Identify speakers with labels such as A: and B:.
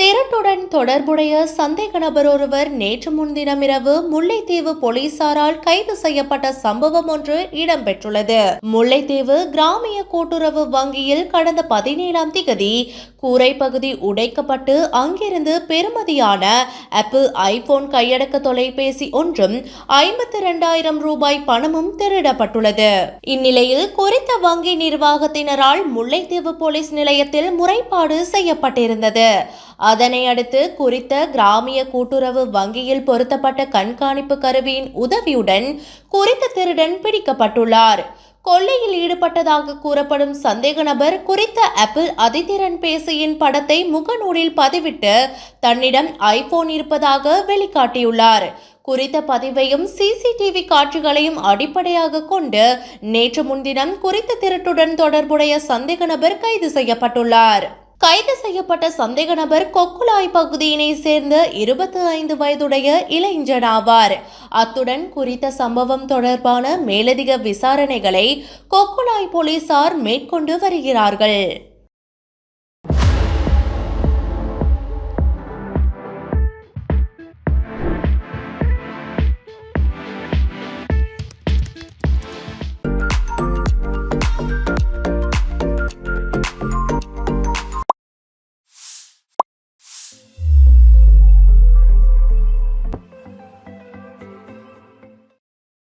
A: திருட்டுடன் தொடர்புடைய சந்தேக நபர் ஒருவர் நேற்று முன்தினம் இரவு முல்லைத்தீவு போலீசாரால் கைது செய்யப்பட்ட சம்பவம் ஒன்று இடம்பெற்றுள்ளது. முல்லைத்தீவு கிராமிய கூட்டுறவு வங்கியில் கடந்த பதினேழாம் திகதி கூரை பகுதி உடைக்கப்பட்டு அங்கிருந்து பெறுமதியான ஆப்பிள் ஐபோன் கையடக்க தொலைபேசி ஒன்றும் ஐம்பத்தி இரண்டாயிரம் ரூபாய் பணமும் திருடப்பட்டுள்ளது. இந்நிலையில் குறித்த வங்கி நிர்வாகத்தினரால் முல்லைத்தீவு போலீஸ் நிலையத்தில் முறைப்பாடு செய்யப்பட்டிருந்தது. அதனை அடுத்து குறித்த கிராமிய கூட்டுறவு வங்கியில் பொருத்தப்பட்ட கண்காணிப்பு கருவியின் உதவியுடன் குறித்த திருடன் பிடிக்கப்பட்டுள்ளார். கொள்ளையில் ஈடுபட்டதாக கூறப்படும் சந்தேக நபர் குறித்த ஆப்பிள் அதிதிறன் பேசியின் படத்தை முகநூலில் பதிவிட்டு தன்னிடம் ஐபோன் இருப்பதாக வெளிக்காட்டியுள்ளார். குறித்த பதிவையும் சிசிடிவி காட்சிகளையும் அடிப்படையாக கொண்டு நேற்று முன்தினம் குறித்த திருட்டுடன் தொடர்புடைய சந்தேக நபர் கைது செய்யப்பட்டுள்ளார். கைது செய்யப்பட்ட சந்தேக நபர் கொக்குலாய் பகுதியினை சேர்ந்த இருபத்தி ஐந்து வயதுடைய இளைஞன் ஆவார். அத்துடன் குறித்த சம்பவம் தொடர்பான மேலதிக விசாரணைகளை கொக்குலாய் போலீசார் மேற்கொண்டு வருகிறார்கள்.